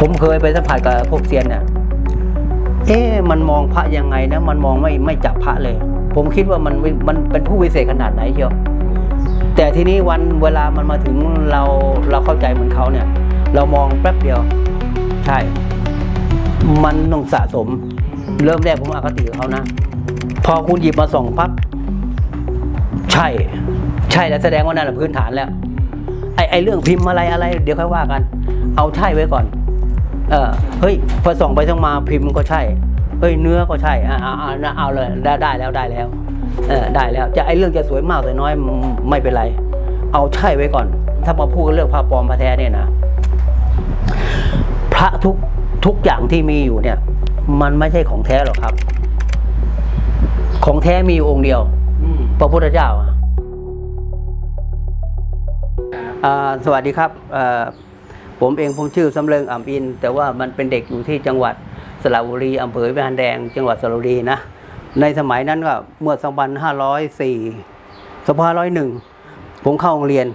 ผมเคยไปสัมผัสกับพวกเซียนเนี่ยเอ๊ะมันมองพระยังไงนะ มันมองไม่ไม่จับพระเลย ผมคิดว่ามันมันเป็นผู้วิเศษขนาดไหนเชียวแต่ทีนี้วันเวลามันมาถึงเราเราเข้าใจเหมือนเขาเนี่ย เรามองแป๊บเดียว ใช่ มันต้องสะสม เริ่มแรกผมอคติกับเขานะ พอคุณหยิบมาส่องปั๊บใช่ ใช่แล้วแสดงว่านั่นแหละพื้นฐานแล้วไอ้ไอ้เรื่องพิมพ์อะไรอะไร เดี๋ยวค่อยว่ากัน เอาใช่ไว้ก่อน เออเฮ้ยพอส่องไปส่องมาพิมพ์ก็ใช่เฮ้ยเนื้อก็ใช่อ่าอ่าอ่าเอาเลยได้ได้แล้วได้แล้วเออได้แล้วจะไอ้เรื่องจะสวยมากสวยน้อยไม่เป็นไร เอาใช่ไว้ก่อน ถ้ามาพูดเรื่องพระปลอมพระแท้เนี่ยนะพระทุกทุกอย่างที่มีอยู่เนี่ย มันไม่ใช่ของแท้หรอกครับ ของแท้มีอยู่องค์เดียวพระพุทธเจ้าอ่าสวัสดีครับอ่อ ผมเองผมชื่อสำเริงอ่ำอิน แต่ว่ามันเป็นเด็กอยู่ที่จังหวัดสระบุรีอำเภอวิหารแดง จังหวัดสระบุรีนะ ในสมัยนั้นก็เมื่อ 2504 2501 ผมเข้าโรงเรียน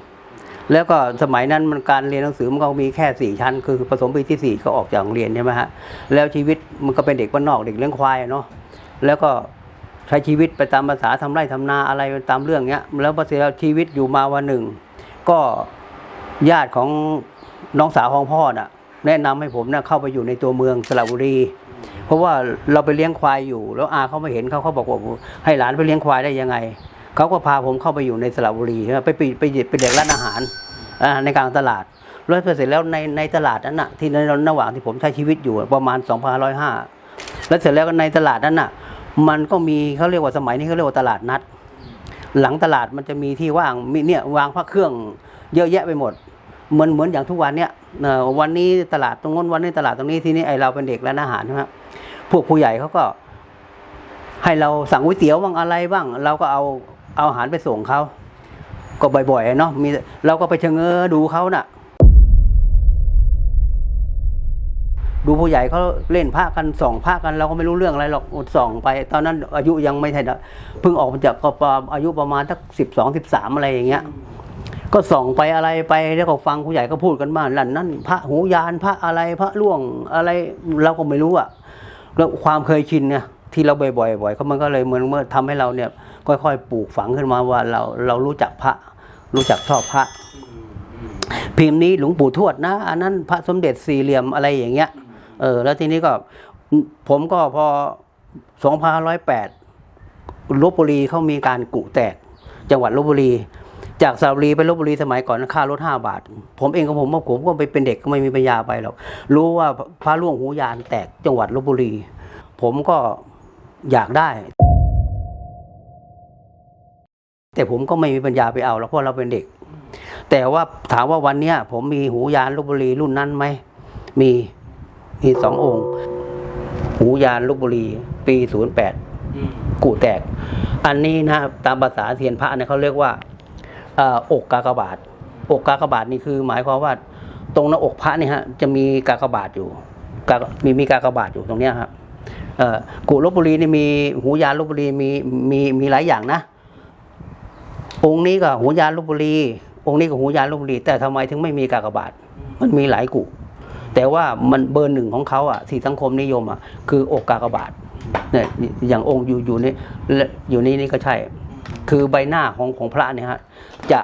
แล้วก็สมัยนั้นมันการเรียนหนังสือมันก็มีแค่สี่ชั้น คือผสมปีที่สี่ก็ออกจากโรงเรียนใช่ไหมฮะ แล้วชีวิตมันก็เป็นเด็กบ้านนอกเด็กเลี้ยงควายเนาะ แล้วก็ใช้ชีวิตไปตามภาษาทำไร่ทำนาอะไรตามเรื่องเนี้ย แล้วพอเสร็จแล้วชีวิตอยู่มาวันหนึ่ง ก็ญาติของ น้องสาวของพ่อน่ะ แนะนำให้ผมน่ะเข้าไปอยู่ในตัวเมืองสระบุรี เพราะว่าเราไปเลี้ยงควายอยู่ แล้วอาเขามาเห็นเขาเขาบอกว่าให้หลานไปเลี้ยงควายได้ยังไงเขาก็พาผมเข้าไปอยู่ในสระบุรีใช่ไหมไปไปไปไปเป็นเด็กร้านอาหารในกลางตลาดแล้วพอเสร็จแล้วในในตลาดนั้นน่ะที่ในระหว่างที่ผมใช้ชีวิตอยู่ประมาณ2,505 แล้วเสร็จแล้วในตลาดนั้นน่ะ มันก็มีเขาเรียกว่าสมัยนี้เขาเรียกว่าตลาดนัด หลังตลาดมันจะมีที่ว่างมีเนี่ยวางพระเครื่องเยอะแยะไปหมด เหมือนเหมือนอย่างทุกวันเนี้ยวันนี้ตลาดตรงนู้นวันนี้ตลาดตรงนี้ที่นี่ไอเราเป็นเด็กร้านอาหารใช่ไหมครับพวกผู้ใหญ่เขาก็ ให้เราสั่งก๋วยเตี๋ยวบ้างอะไรบ้าง เราก็เอาเอาอาหารไปส่งเขาก็บ่อยๆเนาะมีเราก็ไปเชงเง้อดูเขาน่ะ ดูผู้ใหญ่เขาเล่นพระกันส่องพระกันเราก็ไม่รู้เรื่องอะไรหรอกส่องไป ตอนนั้นอายุยังไม่ใช่นะเพิ่งออกมาจากกปอายุประมาณสักสิบสองสิบสามอะไรอย่างเงี้ย ก็ส่องไปอะไรไปแล้วก็ฟังผู้ใหญ่ก็พูดกันมาหลั่นนั่นพระหูยานพระอะไรพระล่วงอะไรเราก็ไม่รู้อะแล้วความเคยชินเนี่ยที่เราบ่อยๆบ่อยเขามันก็เลยเหมือนเมื่อทำให้เราเนี่ยค่อยๆปลูกฝังขึ้นมาว่าเราเรารู้จักพระ รู้จักชอบพระ พิมพ์นี้หลวงปู่ทวดนะ อันนั้นพระสมเด็จสี่เหลี่ยมอะไรอย่างเงี้ยเออแล้วทีนี้ก็ผมก็พอสองพันร้อยแปดลบบุรีเขามีการกุแตก จังหวัดลบบุรี จากสระบุรีไปลบบุรีสมัยก่อนค่ารถห้าบาท ผมเองก็ผมว่าผมก็ไปเป็นเด็กก็ไม่มีปัญญาไปหรอกรู้ว่าพระล่วงหูยานแตกจังหวัดลบบุรี ผมก็อยากได้ แต่ผมก็ไม่มีปัญญาไปเอาแล้วเพราะเราเป็นเด็ก แต่ว่าถามว่าวันเนี้ยผมมีหูยานลบบุรีรุ่นนั้นไหมมีมีสององค์ หูยานลบบุรี ปีศูนย์แปดกูแตก อันนี้นะตามภาษาเทียนพระเนี่ยเขาเรียกว่าเอกกากบาท อกกากบาทนี่คือ หมายความว่าตรงหน้าอกพระนี่ฮะจะมีกากบาทอยู่กากมีมีกากบาทอยู่ตรงเนี้ยครับกูลบุรีนี่มีหูยานลบบุรีมีมีมีหลายอย่างนะ องค์นี้ก็หูยานลบบุรี องค์นี้ก็หูยานลบบุรี แต่ทำไมถึงไม่มีกากบาท มันมีหลายกุแต่ว่ามันเบอร์หนึ่งของเขาอะที่สังคมนิยมอะคืออกกากบาทเนี่ยอย่างองค์อยู่อยู่นี่อยู่นี่นี่ก็ใช่ คือใบหน้าของของพระเนี่ยฮะจะ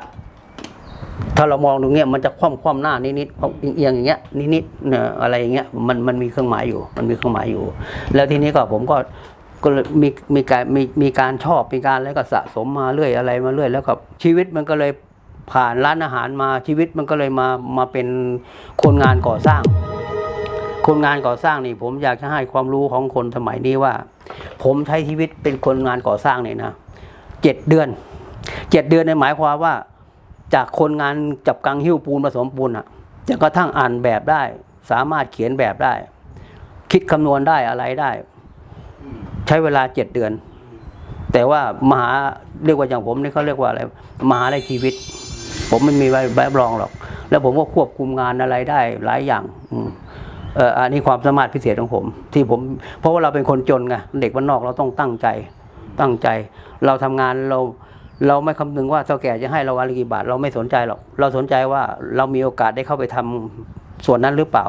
ถ้าเรามองตรงเนี้ยมันจะคว่ำคว่ำหน้านิดๆคว่ำเอียงๆอย่างเงี้ยนิดๆเนี่ยอะไรอย่างเงี้ยมันมันมีเครื่องหมายอยู่ มันมีเครื่องหมายอยู่ แล้วทีนี้ก็ผมก็ก็มีมีการมีมีการชอบมีการแล้วก็สะสมมาเรื่อยอะไรมาเรื่อยแล้วก็ชีวิตมันก็เลยผ่านร้านอาหารมาชีวิตมันก็เลยมามาเป็นคนงานก่อสร้าง คนงานก่อสร้างนี่ผมอยากจะให้ความรู้ของคนสมัยนี้ว่า ผมใช้ชีวิตเป็นคนงานก่อสร้างเนี่ยนะ เจ็ดเดือนเจ็ดเดือนในหมายความว่า จากคนงานจับกังหิ้วปูนผสมปูนอะจนกระทั่งอ่านแบบได้ สามารถเขียนแบบได้ คิดคำนวณได้อะไรได้ ใช้เวลาเจ็ดเดือน แต่ว่ามหาเรียกว่าอย่างผมนี่เขาเรียกว่าอะไรมหาในชีวิต ผมไม่มีใบใบรับรองหรอก แล้วผมก็ควบคุมงานอะไรได้หลายอย่างเอออันนี้ความสามารถพิเศษของผม ที่ผม เพราะว่าเราเป็นคนจนไงเด็กบ้านนอกเราต้องตั้งใจ ตั้งใจ เราทำงานเราเราไม่คำนึงว่าเท่าแก่จะให้เราวันละกี่บาท เราไม่สนใจหรอกเราสนใจว่าเรามีโอกาสได้เข้าไปทำส่วนนั้นหรือเปล่า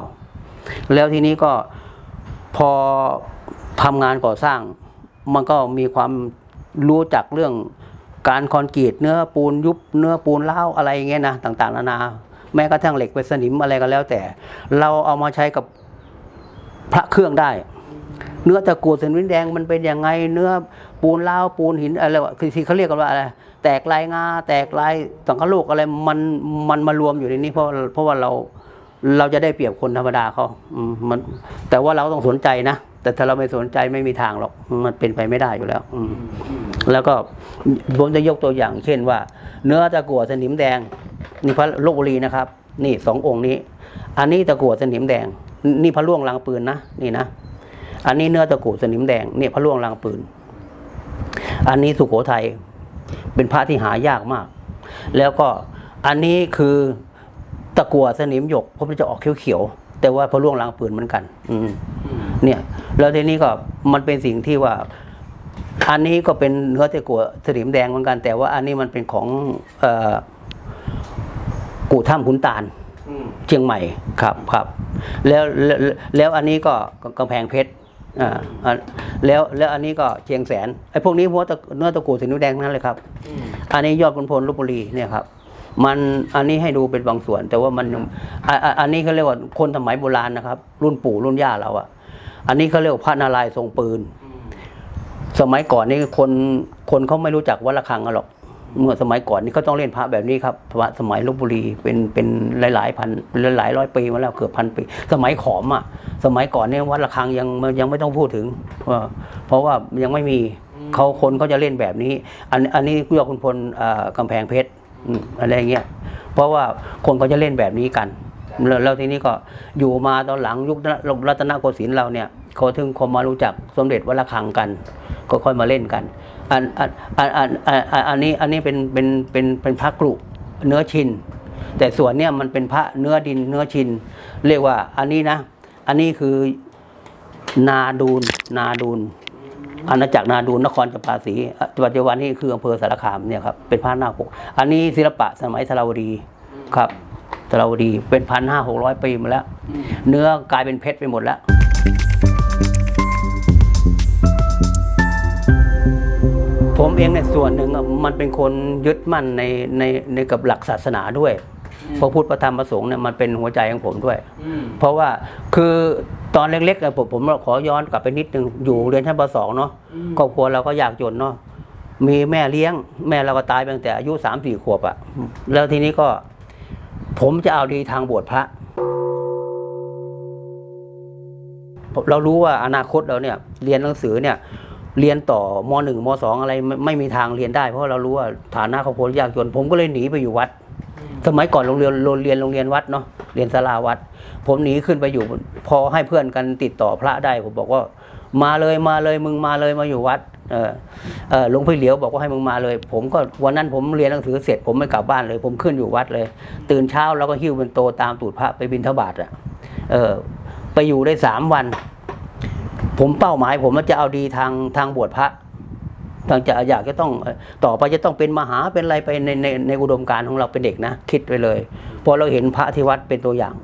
แล้วทีนี้ก็พอทำงานก่อสร้าง มันก็มีความรู้จักเรื่องการคอนกรีตเนื้อปูนยุบเนื้อปูนเล้าอะไรอย่างเงี้ยนะต่างๆนานาแม้กระทั่งเหล็กเป็นสนิมอะไรก็แล้วแต่ เราเอามาใช้กับพระเครื่องได้ เนื้อตะกรวดสนิมแดงมันเป็นยังไงเนื้อ ปูนเล้าวปูนหินอะไรวะคือที่เขาเรียกกันว่าอะไรแตกลายงาแตกลายสังคโลกอะไรมันมันมารวมอยู่ในนี้เพราะเพราะว่าเราเราจะได้เปรียบคนธรรมดาเขาอืมมัน แต่ว่าเราต้องสนใจนะแต่ถ้าเราไม่สนใจไม่มีทางหรอกมันเป็นไปไม่ได้อยู่แล้ว อืมแล้วก็ผมจะยกตัวอย่าง เช่นว่า เนื้อตะกั่วสนิมแดงนี่พระโลกบุรีนะครับ นี่สององค์นี้ อันนี้ตะกั่วสนิมแดง นี่พระล่วงลางปืนนะนี่นะ อันนี้เนื้อตะกั่วสนิมแดงนี่พระล่วงลางปืน อันนี้สุโขทัยเป็นพระที่หายากมาก แล้วก็อันนี้คือตะกั่วสนิมหยกเพราะมันจะออกเขียวๆแต่ว่าพระล่วงลางปืนเหมือนกัน อืมเนี่ยแล้วทีนี้ก็มันเป็นสิ่งที่ว่าอันนี้ก็เป็นเนื้อตะกั่วสนิมแดงเหมือนกัน แต่ว่าอันนี้มันเป็นของเอ่อกู่ถ้ำขุนตาลเชียงใหม่ครับครับ แล้วแล้วแล้วอันนี้ก็กำแพงเพชร อ่าอ่าแล้วแล้วอันนี้ก็เชียงแสนไอ้พวกนี้พวกตะเนื้อตะกั่วสีนิ้วแดงทั้งนั้นเลยครับ อันนี้ยอดขุนพลลบบุรีเนี่ยครับ มันอันนี้ให้ดูเป็นบางส่วน แต่ว่ามันยังอะอะอันนี้เขาเรียกว่าคนสมัยโบราณนะครับ รุ่นปู่รุ่นย่าเราอะอันนี้เขาเรียกว่าพระนารายณ์ทรงปืน สมัยก่อนนี่คนคนเขาไม่รู้จักวัดระฆังกันหรอก เมื่อสมัยก่อนนี่เขาต้องเล่นพระแบบนี้ครับพระสมัยลบบุรีเป็นเป็นหลายๆพันหลายร้อยปีมาแล้วเกือบพันปี สมัยขอมอะสมัยก่อนเนี่ยวัดระฆังยังยังไม่ต้องพูดถึงว่าเพราะว่ายังไม่มีเขาคนเขาจะเล่นแบบนี้ อันอันนี้กุยอคุณพลอ่ากำแพงเพชรอะไรอย่างเงี้ยเพราะว่าคนเขาจะเล่นแบบนี้กันแล้วทีนี้ก็อยู่มาตอนหลังยุครัตนโกสินทร์เราเนี่ยเขาถึงคนมารู้จักสมเด็จวัดระฆังกัน ก็ค่อยมาเล่นกัน อันอันอันอันอันนี้อันนี้เป็นเป็นเป็นเป็นพระกรุเนื้อชิน แต่ส่วนเนี้ยมันเป็นพระเนื้อดินเนื้อชิน เรียกว่าอันนี้นะ อันนี้คือนาดูนนาดูนอาณาจักรนาดูนนครจำปาสีปัจจุบันนี้คืออำเภอสารคามเนี่ยครับเป็นพระนาคปกอันนี้ศิลปะสมัยสระวดีครับสระวดีเป็นพันห้าหกร้อยปีมาแล้ว เนื้อกลายเป็นเพชรไปหมดแล้ว ผมเองในยส่วนหนึ่งอะมันเป็นคนยึดมั่นในในในกับหลักศาสนาด้วยพระพุทธพระธรรมพระสงฆ์เนี่ยมันเป็นหัวใจของผมด้วย เพราะว่าคือตอนเล็กๆอะผมผมขอย้อนกลับไปนิดนึงอยู่เรียนชั้นปสองเนาะครอบครัวเราก็ยากจนเนาะมีแม่เลี้ยง แม่เราก็ตายไปตั้งแต่อายุสามสี่ขวบอะแล้วทีนี้ก็ ผมจะเอาดีทางบวชพระ เรารู้ว่าอนาคตเราเนี่ย เรียนหนังสือเนี่ย เรียนต่อมหนึ่งมสองอะไรไม่ไม่มีทางเรียนได้ เพราะเรารู้ว่าฐานะครอบครัวยากจนผมก็เลยหนีไปอยู่วัด สมัยก่อนโรงเรียนโรงเรียนโรงเรียนวัดเนาะเรียนสลาวัด ผมหนีขึ้นไปอยู่พอให้เพื่อนกันติดต่อพระได้ผมบอกว่ามาเลยมาเลยมึงมาเลยมาอยู่วัดเออเออหลวงพี่เหลียวบอกว่าให้มึงมาเลย ผมก็วันนั้นผมเรียนหนังสือเสร็จผมไม่กลับบ้านเลย ผมขึ้นอยู่วัดเลย ตื่นเช้าแล้วก็หิ้วเป็นโตตามตูดพระไปบิณฑบาตอะเออไปอยู่ได้สามวัน ผมเป้าหมายผมว่าจะเอาดีทางทางบวชพระทางจะอยากจะต้องต่อไปจะต้องเป็นมหาเป็นอะไรไปในในในอุดมการของเราเป็นเด็กนะ คิดไปเลยพอเราเห็นพระที่วัดเป็นตัวอย่าง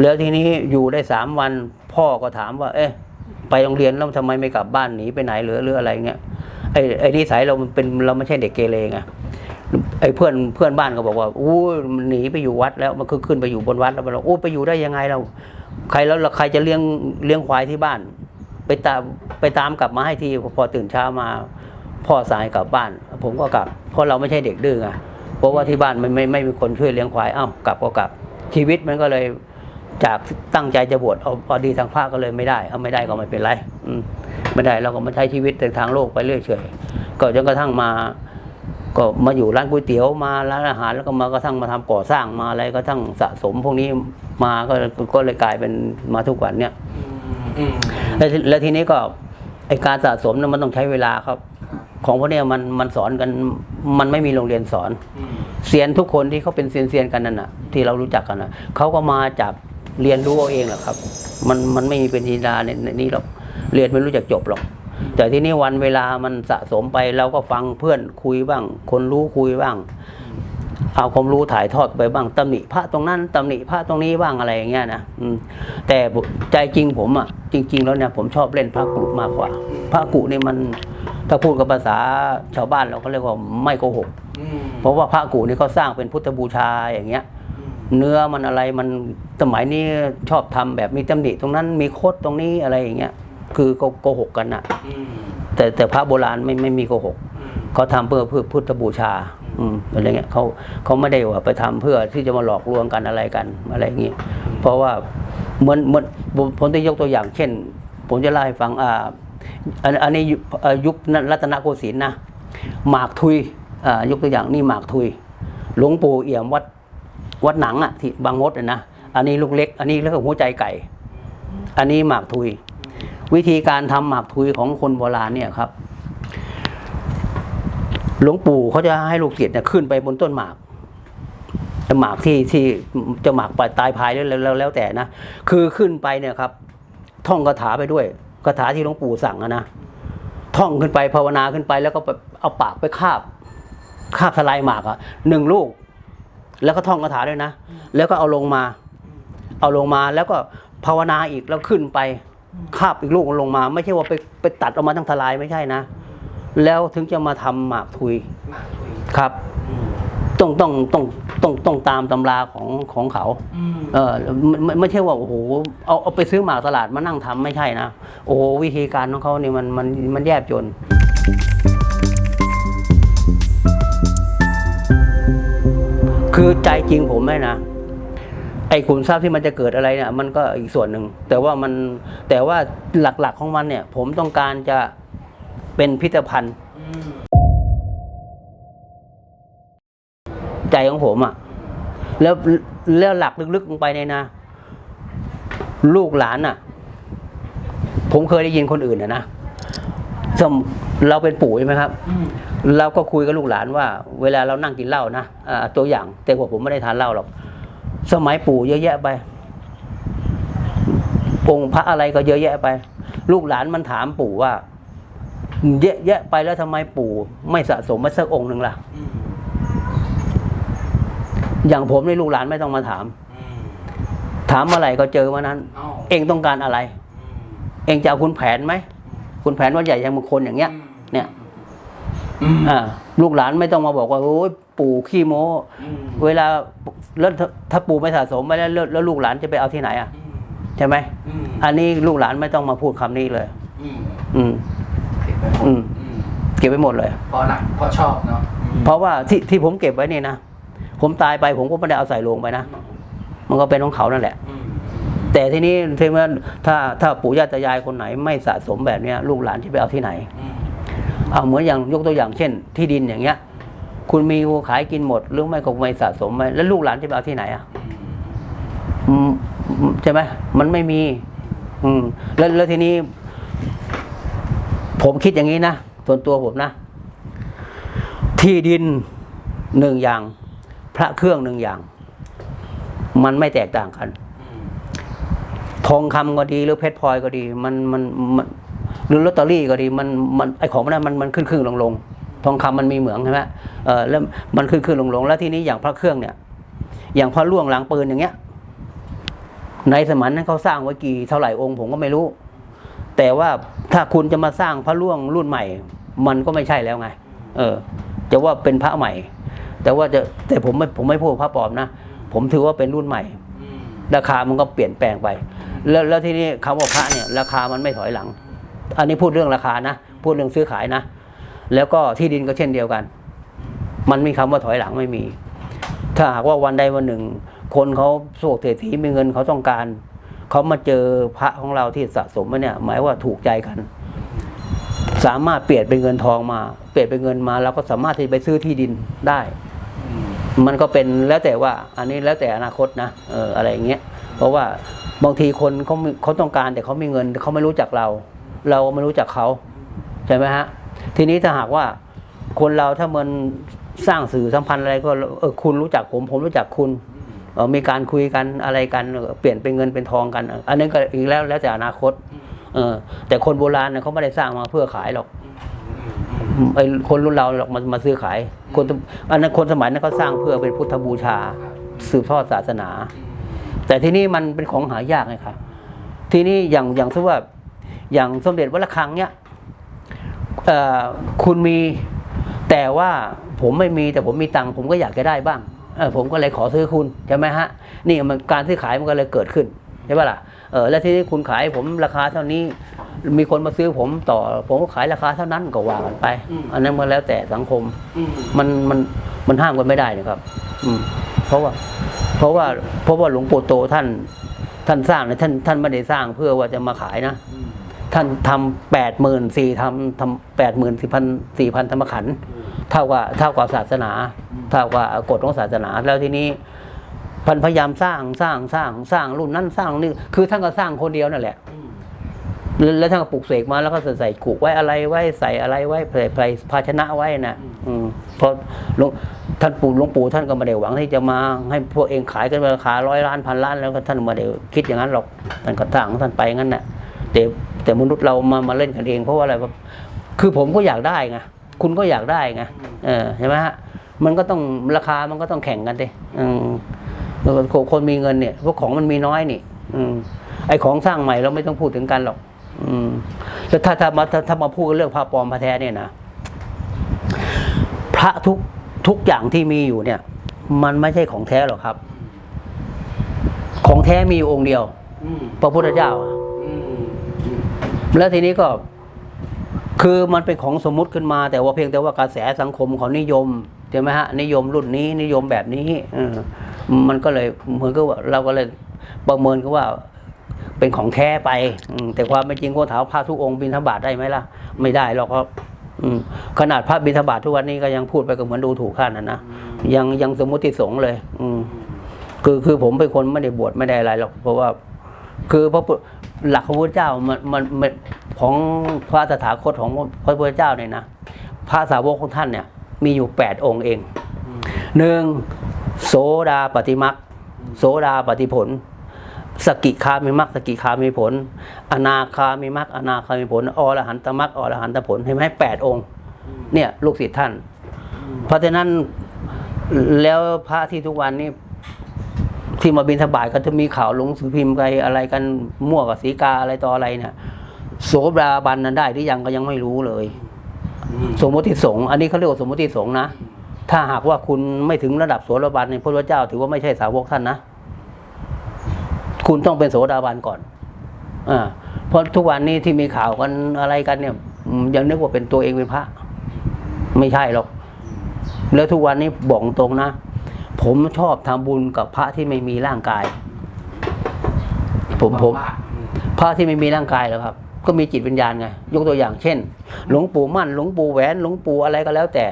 แล้วทีนี้อยู่ได้สามวันพ่อก็ถามว่า เอ๊ะ ไปโรงเรียนแล้วทำไมไม่กลับบ้านหนีไปไหนหรือหรืออะไรเงี้ยไอ้ไอ้นิสัยเรามันเป็นเราไม่ใช่เด็กเกเรไงไอ้เพื่อนเพื่อนบ้านก็บอกว่าอู้มันหนีไปอยู่วัดแล้วมันคือขึ้นไปอยู่บนวัดแล้วมันโอ้ไปอยู่ได้ยังไงเรา ใครแล้วใครจะเลี้ยงเลี้ยงควายที่บ้าน ไปตามไปตามกลับมาให้ทีพอตื่นเช้ามาพ่อสายกลับบ้าน ผมก็กลับ เพราะเราไม่ใช่เด็กดื้อไงเพราะว่าที่บ้านไม่ไม่ไม่มีคนช่วยเลี้ยงควายเอ้ากลับก็กลับ ชีวิตมันก็เลยจากตั้งใจจะบวชเอาเอดีทางภาคก็เลยไม่ได้ เอาไม่ได้ก็ไม่เป็นไรอืมไม่ได้เราก็มาใช้ชีวิตในทางโลกไปเรื่อยเฉยก็จนกระทั่งมา ก็มาอยู่ร้านก๋วยเตี๋ยวมาร้านอาหารแล้วก็มากระทั่งมาทำก่อสร้างมาอะไรก็ทั้งสะสมพวกนี้มาก็ก็เลยกลายเป็นมาทุกวันเนี่ย แล้วทีแล้วทีนี้ก็ไอการสะสมเนี่ยมันต้องใช้เวลาครับ ของพวกเนี้ยมันมันสอนกันมันไม่มีโรงเรียนสอนเซียนทุกคนที่เขาเป็นเซียนเซียนๆกันนั่นน่ะ ที่เรารู้จักกันนะเขาก็มาจากเรียนรู้เอาเองแหละครับ มันมันไม่มีเป็นจินดาในในนี้หรอกเรียนไม่รู้จักจบหรอกแต่ที่นี่วันเวลามันสะสมไปเราก็ฟังเพื่อนคุยบ้าง คนรู้คุยบ้าง เอาความรู้ถ่ายทอดไปบ้างตำหนิพระตรงนั้นตำหนิพระตรงนี้บ้างอะไรอย่างเงี้ยนะอืมแต่ใจจริงผมอะจริง ๆ แล้วเนี่ยผมชอบเล่นพระกุมากกว่า พระกุนี่มันถ้าพูดกับภาษาชาวบ้านเราก็เรียกว่าไม่โกหกอืมเพราะว่าพระกุนี่เขาสร้างเป็นพุทธบูชาอย่างเงี้ยอืมเนื้อมันอะไรมันสมัยนี้ชอบทำแบบมีตำหนิตรงนั้นมีคดตรงนี้อะไรอย่างเงี้ยคือโกโกหกกันนะอืมแต่แต่พระโบราณไม่ไม่มีโกหกอืมเขาทำเพื่อเพื่อพุทธบูชา อะไรเงี้ยเขาเขาไม่ได้ว่าไปทำเพื่อที่จะมาหลอกลวงกันอะไรกันอะไรอย่างงี้เพราะว่าเหมือนเหมือนผมผมจะยกตัวอย่าง เช่น ผมจะเล่าให้ฟังอ่าอันอันนี้ยุเอ่อยุครัตนโกสินทร์นะหมากทุยอ่ายกตัวอย่างนี่หมากทุย หลวงปู่เอี่ยมวัดวัดหนังอะที่บางมดนะอันนี้ลูกเล็ก อันนี้เรียกว่าหัวใจไก่ อันนี้หมากทุย วิธีการทำหมากทุยของคนโบราณเนี่ยครับ หลวงปู่เขาจะให้ลูกศิษย์เนี่ยขึ้นไปบนต้นหมากหมากที่ที่จะหมากปลายตายพายแล้วแล้วแล้วแต่นะคือขึ้นไปเนี่ยครับ ท่องคาถาไปด้วยคาถาที่หลวงปู่สั่งนะท่องขึ้นไปภาวนาขึ้นไปแล้วก็เอาปากไปคาบคาบสลายหมากอะหนึ่งลูก แล้วก็ท่องคาถาด้วยนะ แล้วก็เอาลงมา เอาลงมาแล้วก็ภาวนาอีกแล้วขึ้นไปคาบอีกลูกลงมา ไม่ใช่ว่าไปไปตัดออกมาทั้งทลายไม่ใช่นะ แล้วถึงจะมาทำหมากทุยหมากคุยครับ อืมต้องต้องต้องต้องต้องตามตำราของของเขา อืมเออไม่ไม่ไม่ใช่ว่าโอ้โหเอาเอาไปซื้อหมากตลาดมานั่งทำไม่ใช่นะ โอ้โหวิธีการของเขานี่มันมันมันแยบจนคือใจจริงผมไม่นะ ไอ้ขุนทรัพย์ที่มันจะเกิดอะไรเนี่ย มันก็อีกส่วนหนึ่ง แต่ว่ามันแต่ว่าหลักๆของมันเนี่ย ผมต้องการจะ เป็นพิพิธภัณฑ์ ใจของผมอะ่ะ แล้วแล้วหลักลึกๆลงไปในนะลูกหลานอะ่ะ ผมเคยได้ยินคนอื่นนะนะสมเราเป็นปู่ใช่ไหมครับเราก็คุยกับลูกหลานว่า เวลาเรานั่งกินเหล้านะตัวอย่าง แต่ว่าผมไม่ได้ทานเหล้าหรอก สมัยปู่เยอะแยะไปองค์พระอะไรก็เยอะแยะไป ลูกหลานมันถามปู่ว่า เยอะแยะไปแล้วทำไมปู่ไม่สะสมมาสักองค์หนึ่งล่ะอืมอย่างผมในลูกหลานไม่ต้องมาถามอืมถามเมื่อไหร่ก็เจอวันนั้น เอ้าเองต้องการอะไรอืมเองจะเอาคุณแผนไหมคุณแผนว่าใหญ่ยังบางคนอย่างเงี้ย เนี่ยอืมอ่าลูกหลานไม่ต้องมาบอกว่าโอ้ยปู่ขี้โม้อืมเวลาแล้วถ้าถ้าปู่ไม่สะสมไปแล้วแล้วแล้วลูกหลานจะไปเอาที่ไหนอะอืมใช่ไหมอืมอันนี้ลูกหลานไม่ต้องมาพูดคำนี้เลย อืมอืมเก็บไว้ หมดอืมอืมเก็บไว้หมดเลย เพราะหลักเพราะชอบเนาะอืมเพราะว่าที่ที่ผมเก็บไว้นี่นะผมตายไปผมก็ไม่ได้เอาใส่โลงไปนะมันก็เป็นของเขานั่นแหละอืมแต่ทีนี้ทีนี้ถ้าถ้าปู่ย่าตายายคนไหนไม่สะสมแบบเนี้ยลูกหลานจะไปเอาที่ไหนอืมเอาเหมือนอย่างยกตัวอย่างเช่น ที่ดินอย่างเงี้ย คุณมีวัวขายกินหมดหรือไม่ก็ไม่สะสมไปแล้วลูกหลานจะไปเอาที่ไหนอะอืมอืมใช่ไหมมันไม่มี อืมแล้วแล้วทีนี้ ผมคิดอย่างนี้นะส่วนตัวผมนะ ที่ดินหนึ่งอย่าง พระเครื่องหนึ่งอย่าง มันไม่แตกต่างกันอืมทองคำก็ดีหรือเพชรพลอยก็ดี มันมันมันหรือลอตเตอรี่ก็ดีมันมันไอของมันนั้นมันมันขึ้นขึ้นลงลงทองคำมันมีเหมืองใช่ไหมเออแล้วมันขึ้นขึ้นลงลงแล้วทีนี้อย่างพระเครื่องเนี่ย อย่างพระล่วงหลังปืนอย่างเงี้ย ในสมัยนั้นเขาสร้างไว้กี่เท่าไหร่องค์ผมก็ไม่รู้ แต่ว่าถ้าคุณจะมาสร้างพระล่วงรุ่นใหม่ มันก็ไม่ใช่แล้วไง เออ จะว่าเป็นพระใหม่ แต่ว่าจะแต่ผมไม่ผมไม่พูดพระปลอมนะผมถือว่าเป็นรุ่นใหม่อืมราคามันก็เปลี่ยนแปลงไป แล้วแล้วที่นี่คำว่าพระเนี่ย ราคามันไม่ถอยหลัง อันนี้พูดเรื่องราคานะพูดเรื่องซื้อขายนะแล้วก็ที่ดินก็เช่นเดียวกัน มันมีคำว่าถอยหลังไม่มี ถ้าหากว่าวันใดวันหนึ่ง คนเขาโศกเศรษฐีมีเงินเขาต้องการ เขามาเจอพระของเราที่สะสมมาเนี่ย หมายว่าถูกใจกัน สามารถเปลี่ยนเป็นเงินทองมา เปลี่ยนเป็นเงินมาเราก็สามารถที่ไปซื้อที่ดินได้ มันก็เป็นแล้วแต่ว่า อันนี้แล้วแต่อนาคตนะเอออะไรอย่างเงี้ยเพราะว่าบางทีคนเขาเขาต้องการแต่เขาไมีเงินเขาไม่รู้จักเรา เราไม่รู้จักเขาใช่ไหมฮะทีนี้ถ้าหากว่าคนเราถ้ามันสร้างสื่อสัมพันธ์อะไรก็เออคุณรู้จักผม ผมรู้จักคุณ มีการคุยกันอะไรกันเออเปลี่ยนเป็นเงินเป็นทองกัน อันนั้นก็อีกแล้วแล้วแต่อนาคตอืมเออแต่คนโบราณเนี่ยเขาไม่ได้สร้างมาเพื่อขายหรอกอืมอืมไอ้คนรุ่นเราหรอกมามาซื้อขาย คนอันนั้นคนสมัยนั้นเขาสร้างเพื่อเป็นพุทธบูชาครับสืบทอดศาสนาอืมแต่ที่นี่มันเป็นของหายากไงครับที่นี่อย่างอย่างเช่นว่าอย่างสมเด็จวัดระฆังเนี่ยเอ่อคุณมีแต่ว่าผมไม่มีแต่ผมมีตังค์ผมก็อยากจะได้บ้างเออ ผมก็เลยขอซื้อคุณใช่ไหมฮะนี่มันการซื้อขายมันก็เลยเกิดขึ้นใช่ปะล่ะเออแล้วที่นี้คุณขายผมราคาเท่านี้มีคนมาซื้อผมต่อ ผมก็ขายราคาเท่านั้นก็ว่ากันไป อันนั้นมันแล้วแต่สังคมอืมมันมันมันห้ามกันไม่ได้นะครับ อืม เพราะว่า เพราะว่าเพราะว่าหลวงปู่โตท่าน ท่านสร้างเนี่ยท่านท่านไม่ได้สร้างเพื่อว่าจะมาขายนะอืมท่านทำแปดหมื่นสี่ทำทำแปดหมื่นสี่พันสี่พันธรรมขันธ์เท่ากับเท่ากับศาสนา เท่ากับกฎของศาสนาแล้วทีนี้พันพยายามสร้างสร้างสร้างสร้างรุ่นนั้นสร้างนี่คือท่านก็สร้างคนเดียวนั่นแหละแล้วท่านก็ปลูกเสกมาแล้วก็ใส่กุไว้อะไรไว้ใส่อะไรไว้ใส่ใส่ภาชนะไว้นะอืมเพราะหลวงท่านปู่หลวงปู่ท่านก็ไม่ได้หวังที่จะมาให้พวกเองขายกันราคาร้อยล้านพันล้านแล้วก็ท่านไม่ได้คิดอย่างนั้นหรอกท่านก็สร้างท่านไปงั้นน่ะแต่แต่มนุษย์เรามามาเล่นกันเอง เพราะว่าอะไรเพราะคือผมก็อยากได้ไงคุณก็อยากได้ไงเออใช่ไหมฮะ มันก็ต้องราคามันก็ต้องแข่งกันดิอืมแล้วก็คนมีเงินเนี่ยพวกของมันมีน้อยนี่ อืมไอของสร้างใหม่เราไม่ต้องพูดถึงกันหรอก อืมแล้วถ้าถ้ามาถ้ามาพูดเรื่องพระปลอมพระแท้เนี่ยนะพระทุกทุกอย่างที่มีอยู่เนี่ย มันไม่ใช่ของแท้หรอกครับ ของแท้มีองค์เดียวพระพุทธเจ้าแล้วทีนี้ก็ คือมันเป็นของสมมุติขึ้นมา แต่ว่าเพียงแต่ว่ากระแสสังคมเขานิยม ใช่ไหมฮะนิยมรุ่นนี้นิยมแบบนี้เออมันก็เลยเหมือนกับว่าเราก็เลยประเมินก็ว่าเป็นของแท้ไปอืมแต่ความเป็นจริงก็ถามพระทุกองค์บิณฑบาตได้ไหมล่ะ ไม่ได้หรอกครับอืมขนาดพระบิณฑบาตทุกวันนี้ก็ยังพูดไปก็เหมือนดูถูกท่านนะนะยังยังสมมติสงฆ์เลย อืมคือคือผมเป็นคนไม่ได้บวชไม่ได้อะไรหรอกเพราะว่า คือพระพุทธหลักของพระพุทธเจ้ามันมันมันของพระตถาคตของพระพุทธเจ้าเนี่ยนะพระสาวกของท่านเนี่ย มีอยู่แปดองค์เองอืมหนึ่งโสดาปฏิมักโสดาปฏิผล สกิคามีมักสกิคามีผล อนาคามีมักอนาคามีผลอรหันตมักอรหันตผลเห็นไหมแปดองค์ เนี่ยลูกศิษย์ท่าน เพราะฉะนั้นแล้วพระที่ทุกวันนี้ที่มาบินทบาทก็จะมีข่าวลงสือพิมพ์ไปอะไรกันมั่วกับสีกาอะไรต่ออะไรเนี่ยโสดาบันนั้นได้หรือยังก็ยังไม่รู้เลยอืม สมมติสงฆ์อันนี้เขาเรียกว่าสมมติสงฆ์นะ ถ้าหากว่าคุณไม่ถึงระดับโสดาบันในยพระพุทธเจ้า ถือว่าไม่ใช่สาวกท่านนะ คุณต้องเป็นโสดาบันก่อนอ่าเพราะทุกวันนี้ที่มีข่าวกันอะไรกันเนี่ยอืมยังนึกว่าเป็นตัวเองเป็นพระ ไม่ใช่หรอก แล้วทุกวันนี้บอกตรงนะ ผมชอบทำบุญกับพระที่ไม่มีร่างกาย ผมผมว่าอืมพระที่ไม่มีร่างกายแล้วครับ ก็มีจิตวิญญาณไงยกตัวอย่างเช่น หลวงปู่มั่น หลวงปู่แหวน หลวงปู่อะไรก็แล้วแต่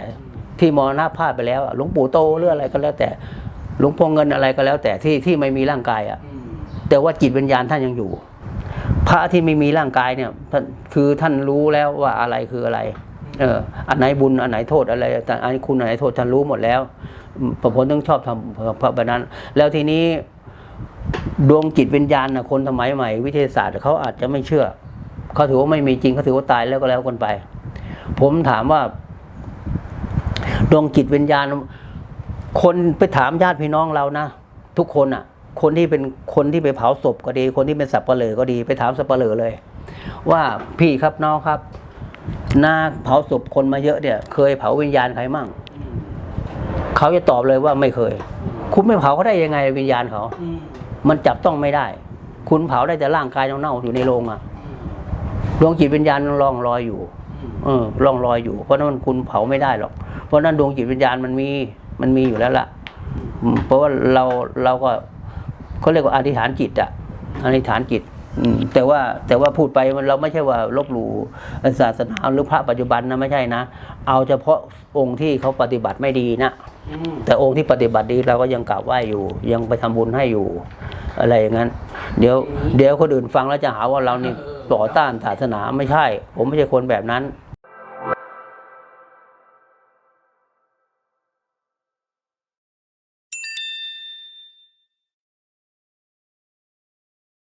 ที่มรณภาพไปแล้วอะหลวงปู่โตหรืออะไรก็แล้วแต่ หลวงพ่อเงินอะไรก็แล้ว แต่ที่ที่ไม่มีร่างกายอะอืมแต่ว่าจิตวิญญาณท่านยังอยู่ พระที่ไม่มีร่างกายเนี่ยท่านคือท่านรู้แล้วว่าอะไรคืออะไร เอออันไหนบุญอันไหนโทษอะไรแต่อันไหนคุณอันไหนโทษท่านรู้หมดแล้วอืมผมต้องชอบทำพระแบบนั้น แล้วทีนี้ดวงจิตวิญญาณนะคนสมัยใหม่ วิทยาศาสตร์เขาอาจจะไม่เชื่อ เขาถือว่าไม่มีจริงเขาถือว่าตายแล้วก็แล้วกันไป ผมถามว่าดวงจิตวิญญาณ คนไปถามญาติพี่น้องเรานะทุกคนอะ คนที่เป็นคนที่ไปเผาศพก็ดี คนที่เป็นสับปะเหร่อก็ดี ไปถามสับปะเหร่อเลย ว่าพี่ครับน้องครับนาเผาศพคนมาเยอะเนี่ย เคยเผาวิญญาณใครมั่งเขาจะตอบเลยว่าไม่เคย คุณไม่เผาเขาได้ยังไงวิญญาณเขา มันจับต้องไม่ได้ คุณเผาได้แต่ร่างกายเน่าๆอยู่ในโรงอะ ดวงจิตวิญญาณลองลอยอยู่ เออลองลอยอยู่ เพราะนั้นคุณเผาไม่ได้หรอก เพราะนั้นดวงจิตวิญญาณมันมี มันมีอยู่แล้วล่ะอืมเพราะว่าเราเราก็เขาเรียกว่าอธิษฐานจิตอะอธิษฐานจิตอืมแต่ว่าแต่ว่าพูดไปมันเราไม่ใช่ว่าลบหลู่ศาสนาหรือพระปัจจุบันนะไม่ใช่นะ เอาเฉพาะองค์ที่เขาปฏิบัติไม่ดีนะอืมแต่องค์ที่ปฏิบัติดีเราก็ยังกราบไหว้อยู่ ยังไปทำบุญให้อยู่ อะไรอย่างนั้น เดี๋ยว เดี๋ยวคนอื่นฟังแล้วจะหาว่าเรานี่ ต่อต้านศาสนาไม่ใช่ ผมไม่ใช่คนแบบนั้น